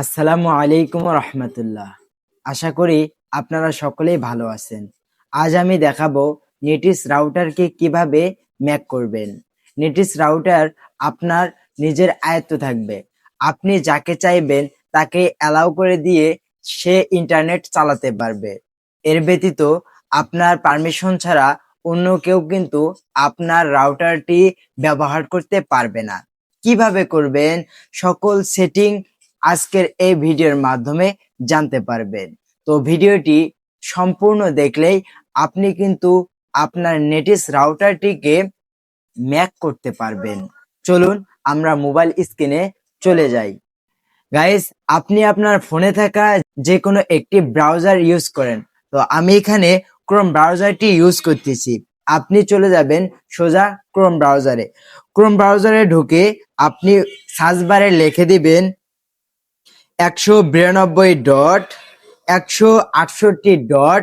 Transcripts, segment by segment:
আসসালামু আলাইকুম রহমতুল্লাহ। আশা করি আপনারা সকলেই ভালো আছেন। আজ আমি দেখাবো নেটিস রাউটারকে কীভাবে ম্যাক করবেন। নেটিস রাউটার আপনার নিজের আয়ত্ত থাকবে। আপনি যাকে চাইবেন তাকে অ্যালাউ করে দিয়ে সে ইন্টারনেট চালাতে পারবে। এর ব্যতীত আপনার পারমিশন ছাড়া অন্য কেউ কিন্তু আপনার রাউটারটি ব্যবহার করতে পারবে না। কীভাবে করবেন? সকল সেটিং আজকের এই ভিডিওর মাধ্যমে জানতে পারবেন। তো ভিডিওটি সম্পূর্ণ দেখলেই আপনি কিন্তু আপনার নেটিস রাউটারটিকে ম্যাক করতে পারবেন। চলুন আমরা মোবাইল স্ক্রিনে চলে যাই। গাইস, আপনি আপনার ফোনে থাকা যে কোনো একটি ব্রাউজার ইউজ করেন। তো আমি এখানে ক্রোম ব্রাউজারটি ইউজ করতেছি। আপনি চলে যাবেন সোজা ক্রোম ব্রাউজারে। ক্রোম ব্রাউজারে ঢুকে আপনি সার্চ বারে লিখে দিবেন একশো বিরানব্বই ডট, একশো আটষট্টি ডট,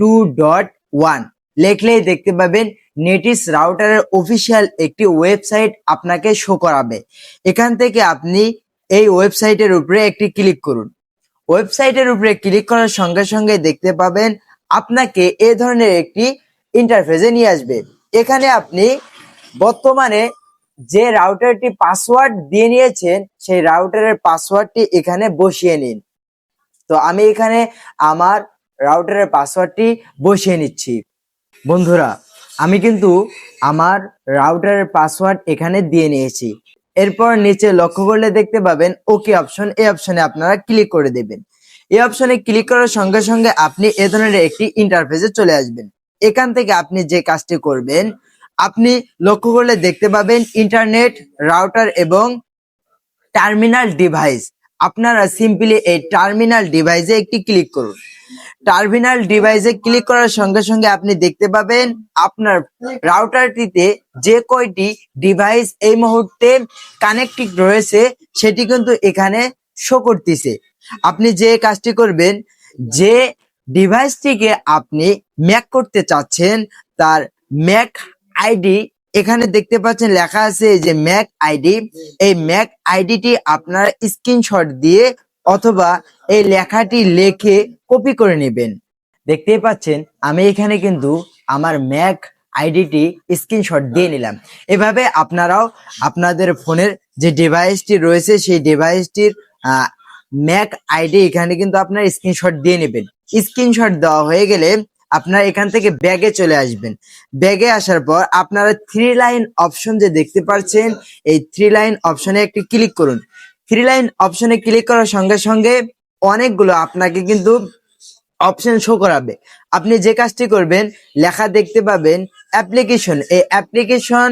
টু ডট ওয়ান। লেখলেই দেখতে পাবেন নেটিস রাউটারের অফিসিয়াল একটি ওয়েবসাইট আপনাকে শো করাবে। এখান থেকে আপনি এই ওয়েবসাইটের উপরে একটি ক্লিক করুন। ওয়েবসাইটের উপরে ক্লিক করার সঙ্গে সঙ্গে দেখতে পাবেন আপনাকে এ ধরনের একটি ইন্টারফেসে নিয়ে আসবে। এখানে আপনি বর্তমানে যে রাউটারটি পাসওয়ার্ড দিয়ে নিয়েছেন, সেই রাউটারের পাসওয়ার্ডটি এখানে বসিয়ে নিন। তো আমি এখানে আমার রাউটারের পাসওয়ার্ডটি বসিয়ে নিচ্ছি। বন্ধুরা, আমি কিন্তু আমার রাউটারের পাসওয়ার্ড এখানে দিয়ে নিয়েছি। এরপর নিচে লক্ষ্য করলে দেখতে পাবেন ওকে অপশন এই অপশনে আপনারা ক্লিক করে দেবেন। এই অপশনে ক্লিক করার সঙ্গে সঙ্গে আপনি এ ধরনের একটি ইন্টারফেসে চলে আসবেন। এখান থেকে আপনি যে কাজটি করবেন আপনি লক্ষ্য করলে দেখতে পাবেন ইন্টারনেট রাউটার এবং টার্মিনাল ডিভাইস আপনারা সিম্পলি এই টার্মিনাল ডিভাইসে একটি ক্লিক করুন। টার্মিনাল ডিভাইসে ক্লিক করার সঙ্গে সঙ্গে আপনি দেখতে পাবেন আপনার রাউটারটিতে যে কয়টি ডিভাইস এই মুহূর্তে কানেক্টিং রয়েছে, সেটি কিন্তু এখানে শো করতেছে। আপনি যে কাজটি করবেন, যে ডিভাইসটিকে আপনি ম্যাক করতে চাচ্ছেন, তার ম্যাক আইডি, এখানে দেখতে পাচ্ছেন লেখা আছে যে ম্যাক আইডি। এই ম্যাক আইডিটি আপনার স্ক্রিনশট দিয়ে অথবা এই লেখাটি লেখে কপি করে নেবেন। দেখতেই পাচ্ছেন, আমি এখানে কিন্তু আমার ম্যাক আইডিটি স্ক্রিনশট দিয়ে নিলাম। এভাবে আপনারাও আপনাদের ফোনের যে ডিভাইসটি রয়েছে, সেই ডিভাইসটির ম্যাক আইডি এখানে কিন্তু আপনার স্ক্রিনশট দিয়ে নেবেন। স্ক্রিনশট দেওয়া হয়ে গেলে আপনারা এখান থেকে ব্যাগে চলে আসবেন। ব্যাগে আসার পর আপনারা থ্রি লাইন অপশন যে দেখতে পাচ্ছেন এই থ্রি লাইন অপশনে একটি ক্লিক করুন। থ্রি লাইন অপশনে ক্লিক করার সঙ্গে সঙ্গে অনেকগুলো আপনাকে কিন্তু অপশন শো করাবে। আপনি যে কাজটি করবেন, লেখা দেখতে পাবেন অ্যাপ্লিকেশন এই অ্যাপ্লিকেশন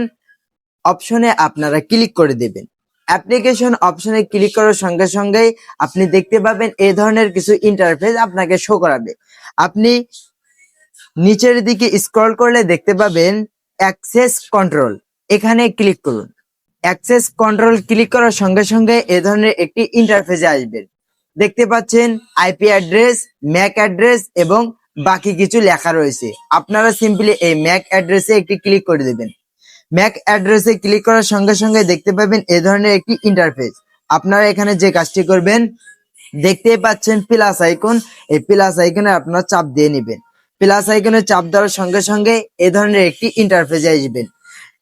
অপশনে আপনারা ক্লিক করে দেবেন। অ্যাপ্লিকেশন অপশনে ক্লিক করার সঙ্গে সঙ্গেই আপনি দেখতে পাবেন এই ধরনের কিছু ইন্টারফেস আপনাকে শো করাবে। আপনি নিচের দিকে স্ক্রল করলে দেখতে পাবেন অ্যাক্সেস কন্ট্রোল এখানে ক্লিক করুন। অ্যাক্সেস কন্ট্রোল ক্লিক করার সঙ্গে সঙ্গে এ ধরনের একটি ইন্টারফেসে আসবেন দেখতে পাচ্ছেন আইপি অ্যাড্রেস ম্যাক অ্যাড্রেস এবং বাকি কিছু লেখা রয়েছে। আপনারা সিম্পলি এই ম্যাক অ্যাড্রেসে একটি ক্লিক করে দেবেন। ম্যাক অ্যাড্রেসে ক্লিক করার সঙ্গে সঙ্গে দেখতে পাবেন এ ধরনের একটি ইন্টারফেস আপনারা এখানে যে কাজটি করবেন দেখতেই পাচ্ছেন প্লাস আইকন এই প্লাস আইকনে আপনারা চাপ দিয়ে নেবেন। প্লাস আইকনে চাপ দেওয়ার সঙ্গে সঙ্গে এ ধরনের একটি ইন্টারফেসে আসবেন।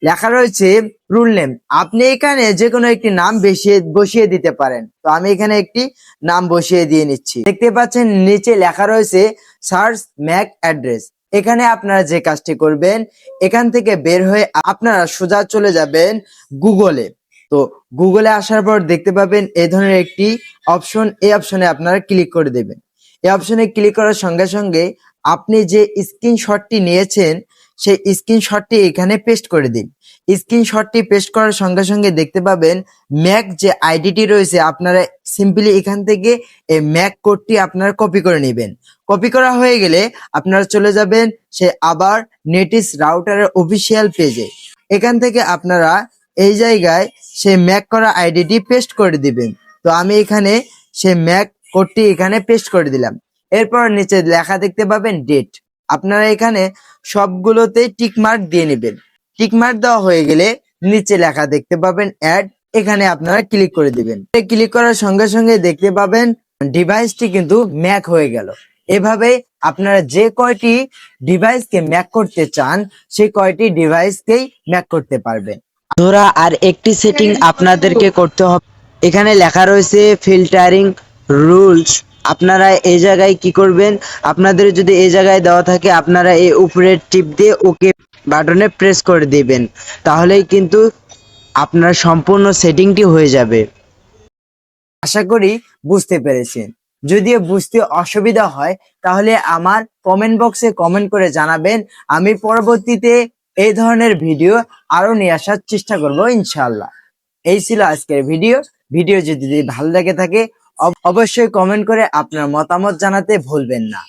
লেখা রয়েছে রুল নেম আপনি এখানে যে কোনো একটি নাম বসিয়ে বসিয়ে দিতে পারেন। তো আমি এখানে একটি নাম বসিয়ে দিয়ে নিচ্ছি। দেখতে পাচ্ছেন, নিচে লেখা রয়েছে সার্চ ম্যাক অ্যাড্রেস এখানে আপনারা যে কাজটি করবেন, এখান থেকে বের হয়ে আপনারা সোজা চলে যাবেন গুগলে। তো গুগলে আসার পর দেখতে পাবেন এ ধরনের একটি অপশন এই অপশনে আপনারা ক্লিক করে দেবেন। এই অপশনে ক্লিক করার সঙ্গে সঙ্গে আপনি যে স্ক্রিনশটটি নিয়েছেন, সেই স্ক্রিনশটটি এখানে পেস্ট করে দিন। স্ক্রিনশটটি পেস্ট করার সঙ্গে সঙ্গে দেখতে পাবেন ম্যাক যে আইডিটি রয়েছে, আপনারা সিম্পলি এখান থেকে এই ম্যাক কোডটি আপনারা কপি করে নেবেন। কপি করা হয়ে গেলে আপনারা চলে যাবেন সে আবার নেটিস রাউটারের অফিসিয়াল পেজে। এখান থেকে আপনারা এই জায়গায় সে ম্যাক করা আইডিটি পেস্ট করে দিবেন। তো আমি এখানে সে ম্যাক কোডটি এখানে পেস্ট করে দিলাম। এরপর নিচে লেখা দেখতে পাবেন ডেট আপনারা এখানে সবগুলোতে টিক মার্ক দিয়ে নেবেন। টিক মার্ক দেওয়া হয়ে গেলে নিচে লেখা দেখতে পাবেন অ্যাড এখানে আপনারা ক্লিক করে দিবেন। ক্লিক করার সঙ্গে সঙ্গে দেখতে পাবেন ডিভাইসটি কিন্তু ম্যাক হয়ে গেল। এভাবে আপনারা যে কয়টি ডিভাইসকে ম্যাক করতে চান, সেই কয়টি ডিভাইসকেই ম্যাক করতে পারবেন। ধরা আর একটি সেটিং আপনাদেরকে করতে হবে। এখানে লেখা রয়েছে ফিল্টারিং রুলস আপনারা এই জায়গায় কি করবেন? আপনাদের যদি এই জায়গায় দেওয়া থাকে, আপনারা এই উপরের টিপ দিয়ে ওকে বাটনে প্রেস করে দিবেন। তাহলেই কিন্তু আপনার সম্পূর্ণ সেটিংটি হয়ে যাবে। আশা করি বুঝতে পেরেছেন। যদিও বুঝতে অসুবিধা হয়, তাহলে আমার কমেন্ট বক্সে কমেন্ট করে জানাবেন। আমি পরবর্তীতে এই ধরনের ভিডিও আরও নিয়ে আসার চেষ্টা করব ইনশাল্লাহ এই ছিল আজকের ভিডিও ভিডিও যদি ভালো লেগে থাকে অবশ্যই কমেন্ট করে আপনার মতামত জানাতে ভুলবেন না।